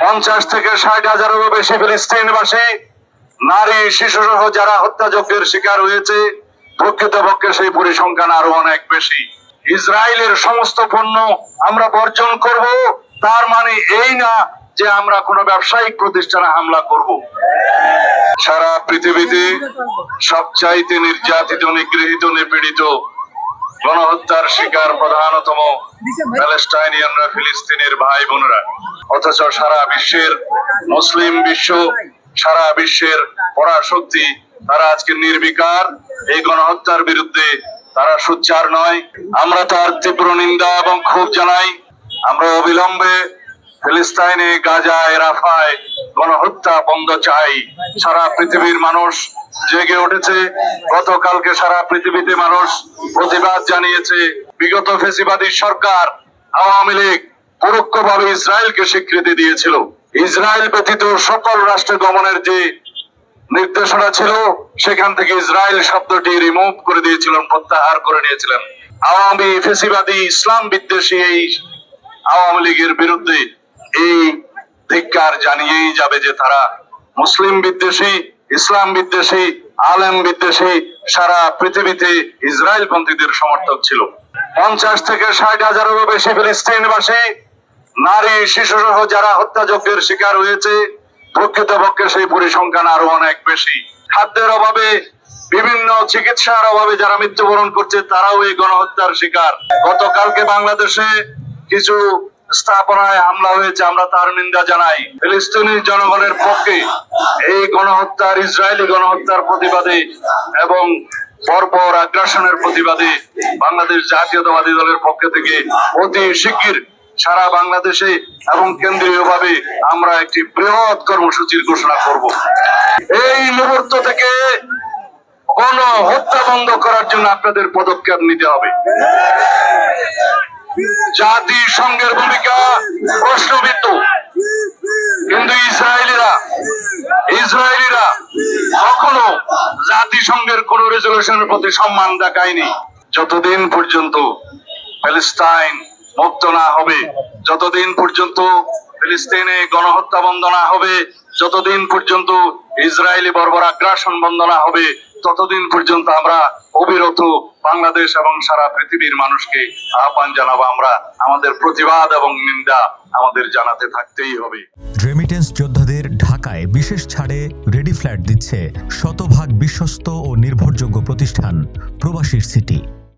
পঞ্চাশ থেকে ষাট হাজারেরও বেশি ফিলিস্তিনবাসী, নারী শিশু সহ যারা হত্যাযজ্ঞের শিকার হয়েছে, প্রকৃতপক্ষে সেই পরিসংখ্যান আরও অনেক বেশি। ইসরায়েলের সমস্ত পণ্য আমরা বর্জন করব, তার মানে এই না যে আমরা কোনো ব্যবসায়িক প্রতিষ্ঠানে হামলা করব। সারা পৃথিবীতে সবচাইতে নির্যাতিত, নিগৃহীত, নিপীড়িত গণহত্যার শিকার প্রধানতম প্যালেস্টাইনিয়ানরা ফিলিস্তিনের ভাই বোনেরা। অথচ সারা বিশ্বের, মুসলিম বিশ্ব, সারা বিশ্বের পরাশক্তি তারা আজকে নির্বিকার। এই গণহত্যার বিরুদ্ধে তারা সোচ্চার নয়। আমরা তার তীব্র নিন্দা এবং ক্ষোভ জানাই। আমরা অবিলম্বে ফিলিস্তাইনে, গাজায়, রাফায় গণহত্যা বন্ধ চাই। সারা পৃথিবীর মানুষ জেগে উঠেছে। গতকালকে সারা পৃথিবীতে মানুষ প্রতিবাদ জানিয়েছে। বিগত ফেসিবাদী সরকার আওয়ামী লীগ পরোক্ষভাবে ইসরায়েলকে স্বীকৃতি দিয়েছিল। ইসরায়েল ব্যতীত সকল রাষ্ট্র গমনের যে নির্দেশনা ছিল, সেখান থেকে ইসরায়েল শব্দটি রিমুভ করে দিয়েছিলেন, প্রত্যাহার করে নিয়েছিলেন। আওয়ামী ফেসিবাদী ইসলাম বিদ্বেষী এই আওয়ামী লীগের বিরুদ্ধে এই ধিক্কার জানিয়েই যাবে যে তারা মুসলিম বিদ্বেষী, ইসলাম বিদ্বেষী, আলেম বিদ্বেষী, সারা পৃথিবীতে ইসরায়েল পন্থীদের সমর্থক ছিল। পঞ্চাশ থেকে ষাট হাজারেরও বেশি ফিলিস্তিনবাসী, নারী শিশু সহ যারা হত্যাযজ্ঞের শিকার হয়েছে প্রকৃতপক্ষে সেই পরিসংখ্যান আরও অনেক বেশি। খাদ্যের অভাবে, বিভিন্ন চিকিৎসার অভাবে যারা মৃত্যুবরণ করছে, তারাও এই গণহত্যার শিকার। গতকালকে বাংলাদেশে কিছু স্থাপনায় হামলা হয়েছে, আমরা তার নিন্দা জানাই। ফিলিস্তিনি জনগণের পক্ষে এই গণহত্যার, ইসরায়েলি গণহত্যার প্রতিবাদে এবং পরপর আগ্রাসনের প্রতিবাদে বাংলাদেশ জাতীয়তাবাদী দলের পক্ষ থেকে অতি শিগগির সারা বাংলাদেশে এবং কেন্দ্রীয়ভাবে আমরা একটি বৃহৎ কর্মসূচির ঘোষণা করব। এই মুহূর্ত থেকে গণ হত্যা বন্ধ করার জন্য আপনাদের পদক্ষেপ নিতে হবে। জাতিসংঘের ভূমিকা প্রশ্নবিদ্ধ। কিন্তু ইসরায়েলিরা ইসরায়েলিরা কখনো জাতিসংঘের কোন রেজলিউশনের প্রতি সম্মান দেখায়নি। যতদিন পর্যন্ত প্যালেস্টাইন মুক্ত না হবে, যতদিন পর্যন্ত ফিলিস্তিনে গণহত্যা বন্ধ না হবে, যতদিন পর্যন্ত ইসরায়েলি বর্বর আগ্রাসন বন্ধ না হবে ততদিন পর্যন্ত আমরা অবিরত বাংলাদেশ এবং সারা পৃথিবীর মানুষকে আহ্বান জানাব, আমরা আমাদের প্রতিবাদ এবং নিন্দা আমাদের জানাতে থাকতেই হবে। রেমিটেন্স যোদ্ধাদের ঢাকায় বিশেষ ছাড়ে রেডি ফ্ল্যাট দিচ্ছে শতভাগ বিশ্বস্ত ও নির্ভরযোগ্য প্রতিষ্ঠান, প্রবাসীর সিটি।